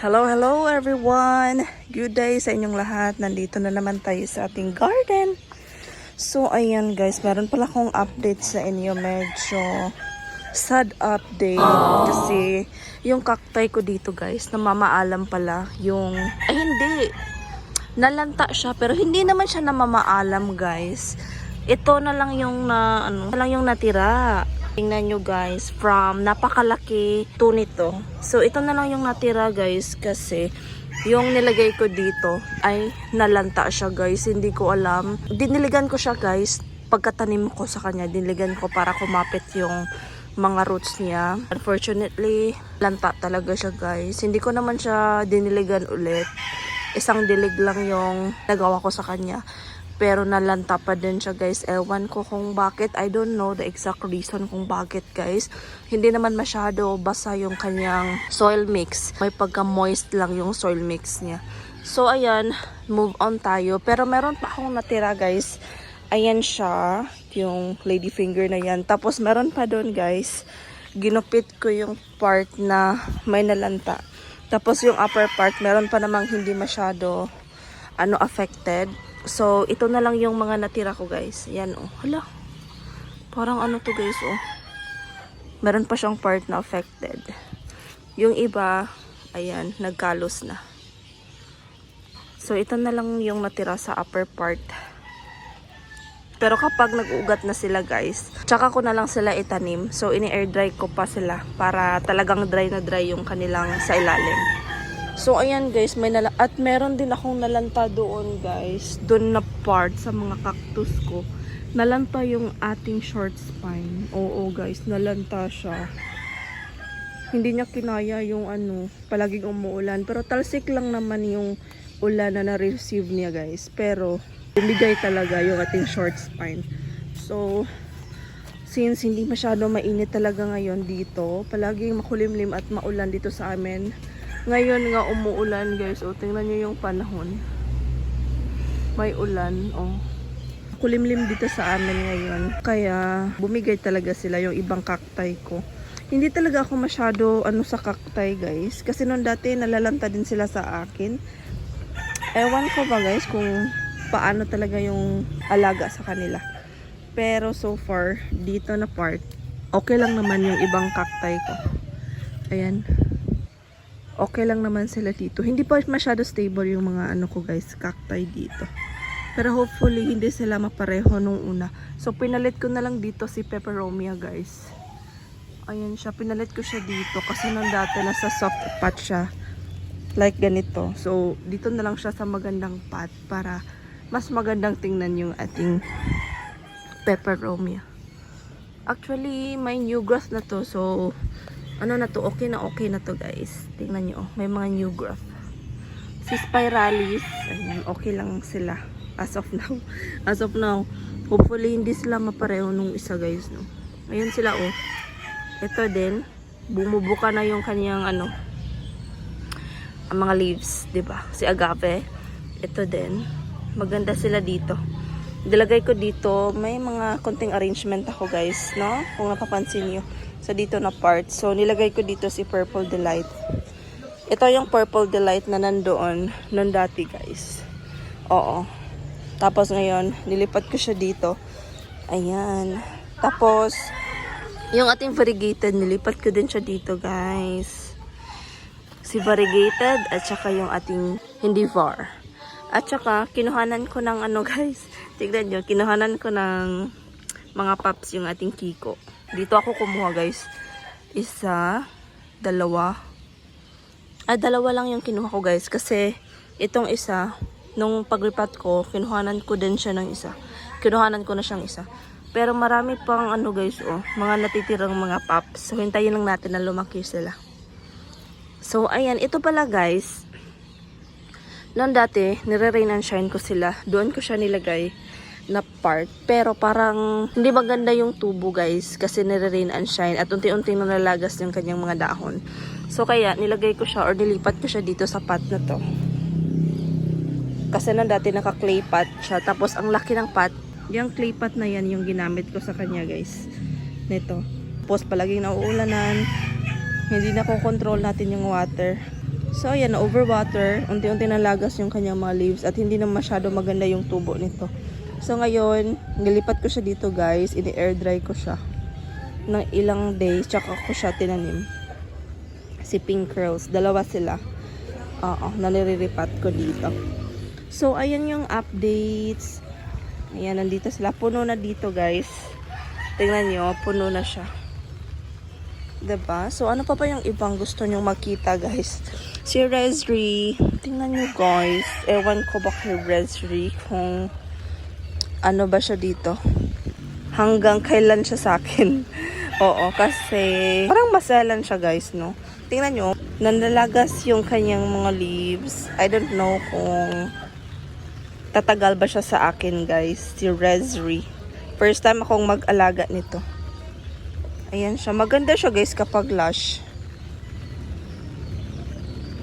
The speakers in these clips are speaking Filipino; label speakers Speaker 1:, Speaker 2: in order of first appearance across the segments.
Speaker 1: Hello, hello everyone! Good day sa inyong lahat. Nandito na naman tayo sa ating garden. So, ayan guys, meron pala akong update sa inyo. Medyo sad update. Kasi yung kaktay ko dito guys, namamaalam pala yung... Ay, hindi! Nalanta siya, pero hindi naman siya namamaalam guys. Ito na lang yung na, ano, na lang yung natira. Tingnan nyo guys, from napakalaki to nito. So, ito na lang yung natira guys kasi yung nilagay ko dito ay nalanta siya guys. Hindi ko alam. Diniligan ko siya guys. Pagkatanim ko sa kanya, diniligan ko para kumapit yung mga roots niya. Unfortunately, lanta talaga siya guys. Hindi ko naman siya diniligan ulit. Isang dilig lang yung nagawa ko sa kanya. Pero nalanta pa din siya guys. Ewan ko kung bakit. I don't know the exact reason kung bakit guys. Hindi naman masyado basa yung kanyang soil mix. May pagka-moist lang yung soil mix niya. So ayan, move on tayo. Pero meron pa akong natira guys. Ayan siya, yung lady finger na yan. Tapos meron pa doon guys. Ginupit ko yung part na may nalanta. Tapos yung upper part, meron pa namang hindi masyado ano affected. So, ito na lang yung mga natira ko, guys. Yan, oh. Hala. Parang ano to, guys, oh. Meron pa siyang part na affected. Yung iba, ayan, nagkalos na. So, ito na lang yung natira sa upper part. Pero kapag nag-ugat na sila, guys, tsaka ko na lang sila itanim. So, ini-air dry ko pa sila para talagang dry na dry yung kanilang sa ilalim. So, ayan guys, may nala at meron din akong nalanta doon guys. Doon na part sa mga cactus ko. Nalanta yung ating short spine. Oo guys, nalanta siya. Hindi niya kinaya yung ano, palaging umuulan. Pero talsik lang naman yung ulan na na-receive niya guys. Pero, bumigay talaga yung ating short spine. So, since hindi masyado mainit talaga ngayon dito, palaging makulimlim at maulan dito sa amin. Ngayon nga umuulan guys. O, tingnan nyo yung panahon. May ulan. O. Kulimlim dito sa amin ngayon. Kaya bumigay talaga sila yung ibang kaktay ko. Hindi talaga ako masyado ano sa kaktay guys. Kasi noon dati nalalanta din sila sa akin. Ewan ko ba guys kung paano talaga yung alaga sa kanila. Pero so far, dito na part, okay lang naman yung ibang kaktay ko. Ayan okay lang naman sila dito. Hindi pa masyado stable yung mga ano ko guys, cacti dito. Pero hopefully hindi sila mapareho nung una. So pinalit ko na lang dito si Peperomia guys. Ayan siya, pinalit ko siya dito kasi nung dati nasa soft pot siya. Like ganito. So dito na lang siya sa magandang pot para mas magandang tingnan yung ating Peperomia. Actually, may new grass na to. So, ano na to, okay na okay na to guys. Tingnan nyo, oh, may mga new growth. Si Spiralis, ayan, okay lang sila as of now. As of now, hopefully hindi sila mapareho nung isa guys, no. Ayun sila oh. Ito din, bumubuka na yung kanyang ano, ang mga leaves, 'di ba? Si agave, ito din. Maganda sila dito. Dilagay ko dito, may mga konting arrangement ako guys, no? Kung napapansin niyo sa dito na part. So, nilagay ko dito si Purple Delight. Ito yung Purple Delight na nandoon noon dati, guys. Oo. Tapos ngayon, nilipat ko siya dito. Ayan. Tapos, yung ating variegated, nilipat ko din siya dito, guys. Si variegated at saka yung ating hindi var. At saka, kinuhanan ko ng ano, guys. Tignan nyo, kinuhanan ko ng mga pups yung ating kiko. Dito ako kumuha guys. Isa, dalawa. Ah, dalawa lang yung kinuha ko guys. Kasi itong isa, nung paglipat ko, kinuhanan ko din siya ng isa. Kinuhanan ko na siyang isa. Pero marami pang ano guys, oh, mga natitirang mga pups. So, hintayin lang natin na lumaki sila. So, ayan. Ito pala guys. Noon dati, nire-rain and shine ko sila. Doon ko siya nilagay na part. Pero parang hindi maganda yung tubo guys kasi nire-rain and shine at unti-unting nalalagas yung kanyang mga dahon. So kaya nilagay ko siya or nilipat ko siya dito sa pot na to. Kasi nung dati naka-clay pot siya. Tapos ang laki ng pot, yung clay pot na yan yung ginamit ko sa kanya guys. Nito. Tapos palaging nauulanan. Hindi na control natin yung water. So, ayan, overwater. Unti-unti nalagas yung kanyang mga leaves at hindi na masyado maganda yung tubo nito. So, ngayon, nilipat ko siya dito, guys. Ini-air dry ko siya ng ilang days. Tsaka ko siya tinanim. Si Pink Curls. Dalawa sila. Oo, naniriripat ko dito. So, ayan yung updates. Ayan, nandito sila. Puno na dito, guys. Tingnan nyo, puno na siya. ba? So, ano pa ba yung ibang gusto nyong makita, guys? Si Resri. Tingnan nyo, guys. Ewan ko ba kay Resri kung ano ba siya dito. Hanggang kailan siya sa akin. Oo, kasi parang maselan siya, guys, no? Tingnan nyo, nanlalagas yung kanyang mga leaves. I don't know kung tatagal ba siya sa akin, guys. Si Resri. First time akong mag-alaga nito. Ayan siya. Maganda siya guys kapag lush.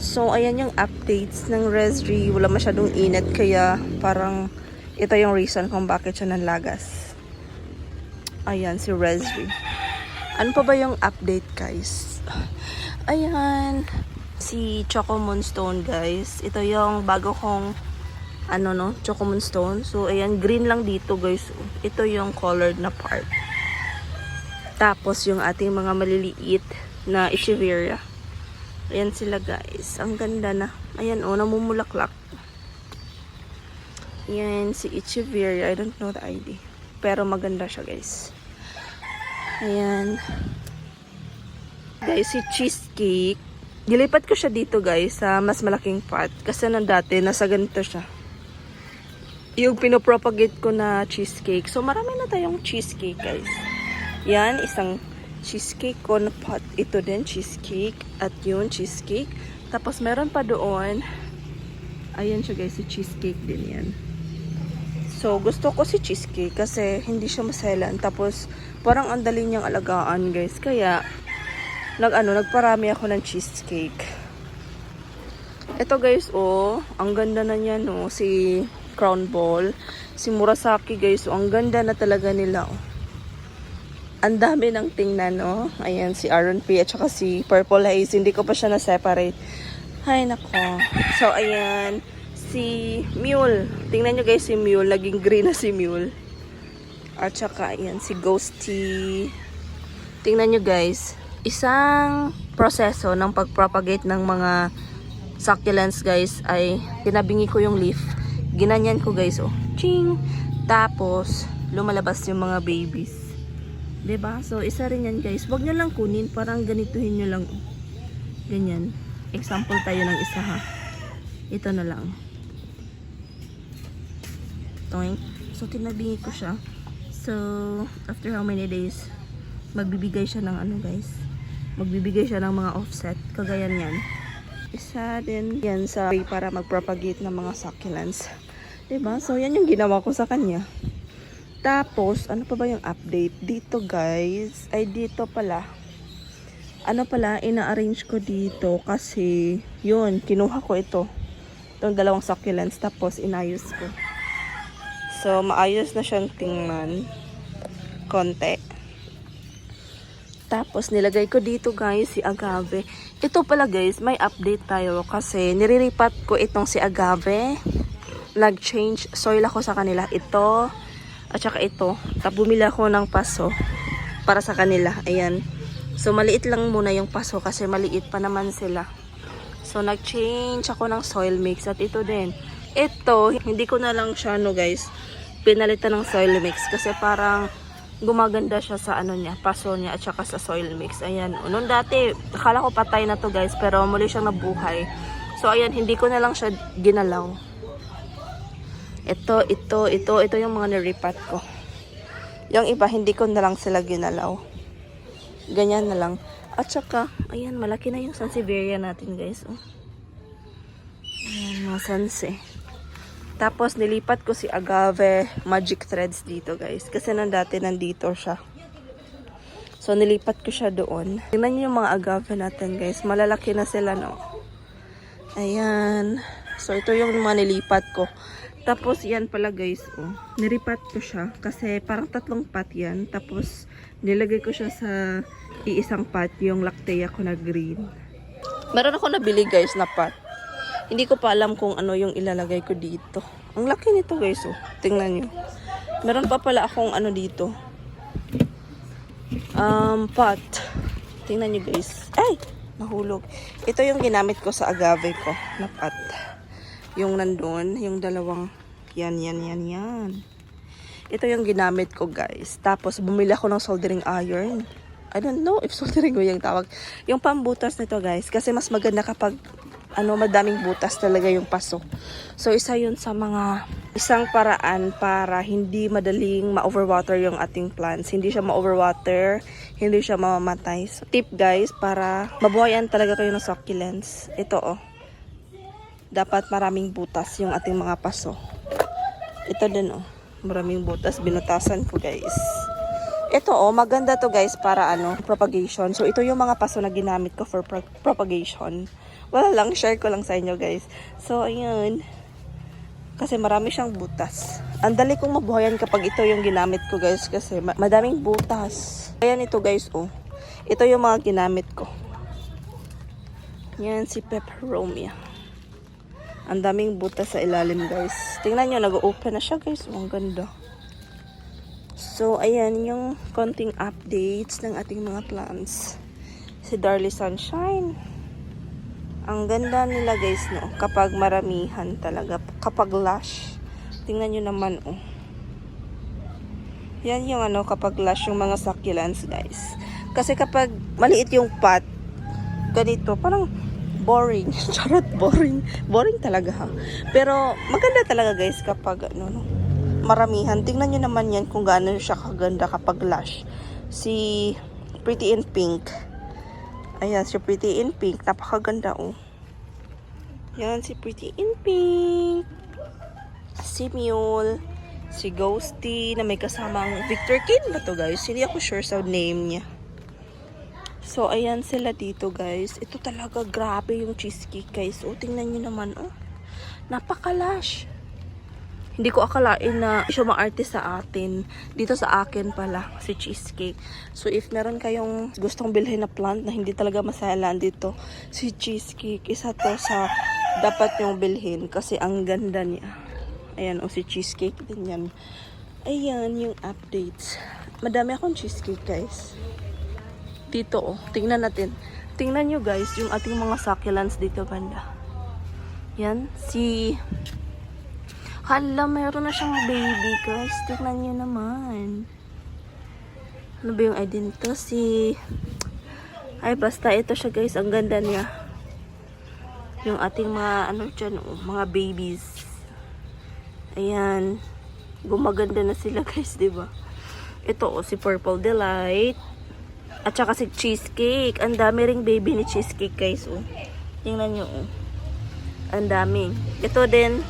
Speaker 1: So, ayan yung updates ng Resri. Wala masyadong init kaya parang ito yung reason kung bakit siya nanlagas. Ayan, si Resri. Ano pa ba yung update guys? Ayan. Si Choco Moonstone guys. Ito yung bago kong ano no, Choco Moonstone. So, ayan, green lang dito guys. Ito yung colored na part. Tapos yung ating mga maliliit na echeveria. Ayan sila guys. Ang ganda na. Ayan oh, namumulaklak. Ayan si echeveria. I don't know the ID. Pero maganda siya guys. Ayan. Guys, si cheesecake. Dilipat ko siya dito guys sa mas malaking pot. Kasi nang dati nasa ganito siya. Yung pinopropagate ko na cheesecake. So marami na tayong cheesecake guys. Yan, isang cheesecake na pot. Ito din, cheesecake. At yun, cheesecake. Tapos, meron pa doon. Ayan siya guys, si cheesecake din yan. So, gusto ko si cheesecake kasi hindi siya maselan. Tapos, parang ang dali niyang alagaan guys. Kaya, nag, ano, nagparami ako ng cheesecake. Ito guys, oh, ang ganda na niya, no, si Crown Ball. Si Murasaki guys, oh, ang ganda na talaga nila, oh. Ang dami ng tingnan, no? Ayan, si Aaron P. at saka si Purple Haze. Hindi ko pa siya na-separate. Ay, nako. So, ayan. Si Mule. Tingnan nyo guys si Mule. Naging green na si Mule. At saka, ayan, si Ghosty. Tingnan nyo guys. Isang proseso ng pag-propagate ng mga succulents guys ay tinabingi ko yung leaf. Ginanyan ko guys, oh. Ching! Tapos, lumalabas yung mga babies. Ba? So, isa rin yan guys. Huwag nyo lang kunin. Parang ganituhin nyo lang. Ganyan. Example tayo ng isa ha. Ito na lang. Toink. So, tinabingi ko siya. So, after how many days, magbibigay siya ng ano guys. Magbibigay siya ng mga offset. Kagaya yan. Isa din yan sa way para mag-propagate ng mga succulents. 'Di ba? So, yan yung ginawa ko sa kanya. Tapos, ano pa ba yung update? Dito guys, ay dito pala. Ano pala, ina-arrange ko dito kasi, yun, kinuha ko ito. Itong dalawang succulents, tapos inayos ko. So, maayos na siyang tingnan. Konti. Tapos, nilagay ko dito guys, si agave. Ito pala guys, may update tayo kasi niriripat ko itong si agave. Nag-change soil ako sa kanila. Ito, at saka ito. Bumili ako ng paso para sa kanila. Ayan. So, maliit lang muna yung paso kasi maliit pa naman sila. So, nag-change ako ng soil mix. At ito din. Ito, hindi ko na lang siya, no guys, pinalitan ng soil mix. Kasi parang gumaganda siya sa ano niya, paso niya at saka sa soil mix. Ayan. Noon dati, akala ko patay na to guys, pero muli siyang nabuhay. So, ayan, hindi ko na lang siya ginalaw. Ito, ito, ito, ito yung mga naripat ko. Yung iba, hindi ko na lang sila ginalaw. Ganyan na lang. At saka, ayan, malaki na yung Sansevieria natin, guys. Oh. Ayan, mga sanse. Tapos, nilipat ko si Agave Magic Threads dito, guys. Kasi nang dati nandito siya. So, nilipat ko siya doon. Tingnan niyo yung mga agave natin, guys. Malalaki na sila, no? Ayan. So, ito yung mga nilipat ko. Tapos, yan pala guys, oh. Niripat ko siya kasi parang tatlong pot yan. Tapos, nilagay ko siya sa iisang pot, yung lactea ko na green. Meron ako nabili guys na pot. Hindi ko pa alam kung ano yung ilalagay ko dito. Ang laki nito guys oh. Tingnan nyo. Meron pa pala akong ano dito. Um, pot. Tingnan nyo guys. Ay! Nahulog. Ito yung ginamit ko sa agave ko na pot. Yung nandun, yung dalawang yan, yan, yan, yan. Ito yung ginamit ko guys. Tapos bumili ako ng soldering iron. I don't know if soldering ko yung tawag. Yung pambutas nito guys. Kasi mas maganda kapag ano, madaming butas talaga yung paso. So, isa yun sa mga isang paraan para hindi madaling ma-overwater yung ating plants. Hindi siya ma-overwater, hindi siya mamamatay. So, tip guys, para mabuhayan talaga kayo ng succulents. Ito oh. Dapat maraming butas yung ating mga paso. Ito din oh. Maraming butas. Binutasan ko guys. Ito oh, maganda to guys para ano, propagation. So ito yung mga paso na ginamit ko for pro- propagation. Wala lang, share ko lang sa inyo guys. So ayun. Kasi marami siyang butas. Ang dali kong mabuhayan kapag ito yung ginamit ko guys kasi ma- madaming butas. Ayan ito guys oh. Ito yung mga ginamit ko. Yan si Peperomia. Ang daming butas sa ilalim guys. Tingnan nyo, nag-open na siya guys. Ang ganda. So, ayan yung konting updates ng ating mga plants. Si Darly Sunshine. Ang ganda nila guys, no? Kapag maramihan talaga. Kapag lush. Tingnan nyo naman, oh. Yan yung ano, kapag lush yung mga succulents, guys. Kasi kapag maliit yung pot, ganito, parang boring. Charot, boring. Boring talaga, ha? Pero, maganda talaga, guys, kapag, ano, no? maramihan. Tingnan nyo naman yan kung gaano siya kaganda kapag lush. Si Pretty in Pink. Ayan, si Pretty in Pink. Napakaganda, oh. Yan, si Pretty in Pink. Si Mule. Si Ghosty na may kasamang Victor Kin ba to guys? Hindi ako sure sa name niya. So, ayan sila dito guys. Ito talaga grabe yung cheesecake guys. O, tingnan nyo naman, oh. Napakalash. Hindi ko akalain na siya maarte sa atin. Dito sa akin pala, si cheesecake. So, if meron kayong gustong bilhin na plant na hindi talaga masayalan dito, si cheesecake, isa to sa dapat yung bilhin kasi ang ganda niya. Ayan, o si cheesecake din yan. Ayan, yung updates. Madami akong cheesecake, guys. Dito, oh. Tingnan natin. Tingnan nyo, guys, yung ating mga succulents dito, banda. Yan, si... Hala, meron na siyang baby, guys. Tingnan nyo naman. Ano ba yung ID nito? Si... Ay, basta ito siya, guys. Ang ganda niya. Yung ating mga, ano dyan, oh, mga babies. Ayan. Gumaganda na sila, guys, ba? Ito, oh, si Purple Delight. At saka si Cheesecake. Ang dami ring baby ni Cheesecake, guys, oh. Tingnan nyo, oh. Ang dami. Ito din,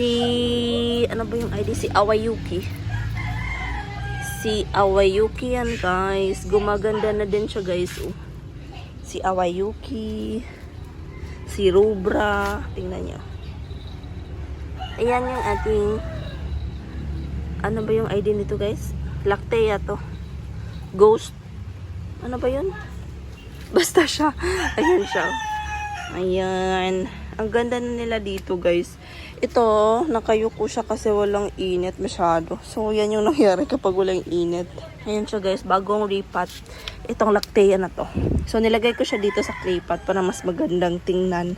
Speaker 1: si ano ba yung ID si Awayuki si Awayuki yan guys gumaganda na din siya guys oh. si Awayuki si Rubra tingnan niyo ayan yung ating ano ba yung ID nito guys Lactea to Ghost ano ba yun basta siya ayan siya ayan ang ganda na nila dito, guys. Ito, nakayuko siya kasi walang init masyado. So, yan yung nangyari kapag walang init. Ayan siya, guys. Bagong repot. Itong lactea na to. So, nilagay ko siya dito sa clay pot para mas magandang tingnan.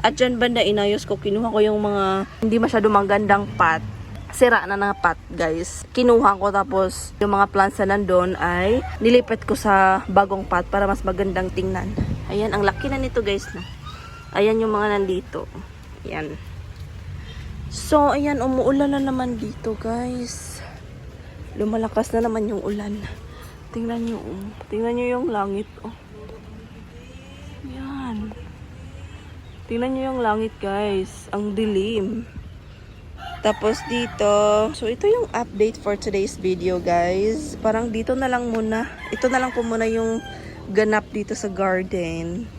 Speaker 1: At dyan banda, inayos ko. Kinuha ko yung mga hindi masyado magandang pot. Sira na na pot, guys. Kinuha ko tapos yung mga plants na nandun ay nilipat ko sa bagong pot para mas magandang tingnan. Ayan, ang laki na nito, guys. No? Ayan yung mga nandito. Ayan. So, ayan, umuulan na naman dito, guys. Lumalakas na naman yung ulan. Tingnan nyo, oh. Tingnan nyo yung langit, oh. Ayan. Tingnan nyo yung langit, guys. Ang dilim. Tapos dito, so ito yung update for today's video, guys. Parang dito na lang muna. Ito na lang po muna yung ganap dito sa garden.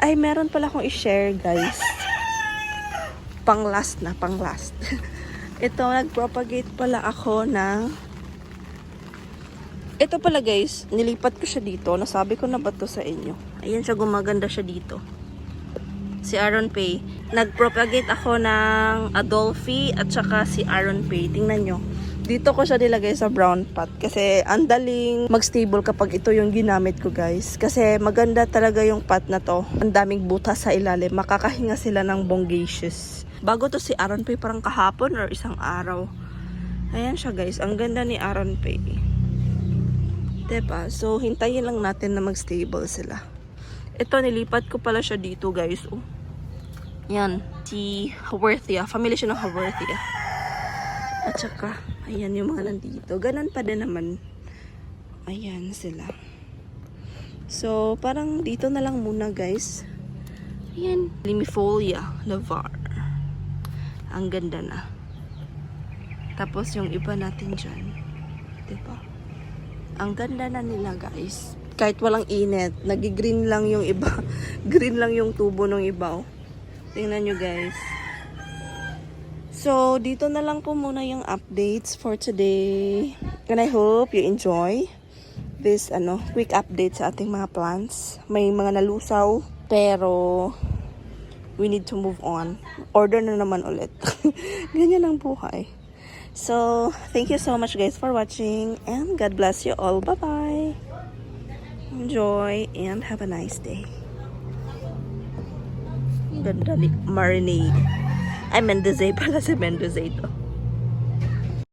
Speaker 1: Ay, meron pala akong i-share, guys. Pang last na, pang last. Ito, nag-propagate pala ako ng... Ito pala, guys, nilipat ko siya dito. Nasabi ko na ba to sa inyo? Ayan siya, gumaganda siya dito. Si Aaron Pay. Nag-propagate ako ng Adolphi at saka si Aaron Pay. Tingnan nyo. Dito ko siya nilagay sa brown pot kasi ang daling mag-stable kapag ito yung ginamit ko guys. Kasi maganda talaga yung pot na to. Ang daming butas sa ilalim. Makakahinga sila ng bongacious. Bago to si Aaron Pay parang kahapon or isang araw. Ayan siya guys. Ang ganda ni Aaron Pay. Diba? So, hintayin lang natin na mag-stable sila. Ito, nilipat ko pala siya dito guys. Oh. Yan. Si Haworthia. Family siya ng Haworthia. At saka, ayan yung mga nandito. Ganon pa din naman. Ayan sila. So, parang dito na lang muna guys. Ayan. Limifolia lavar. Ang ganda na. Tapos yung iba natin dyan. Diba? Ang ganda na nila guys. Kahit walang init, nag-green lang yung iba. Green lang yung tubo ng iba. Oh. Tingnan nyo guys. So, dito na lang po muna yung updates for today. And I hope you enjoy this ano, quick update sa ating mga plants. May mga nalusaw, pero we need to move on. Order na naman ulit. Ganyan ang buhay. So, thank you so much guys for watching and God bless you all. Bye-bye. Enjoy and have a nice day. Ganda ni Marinade. Ay, Mendoza pala si Mendoza ito.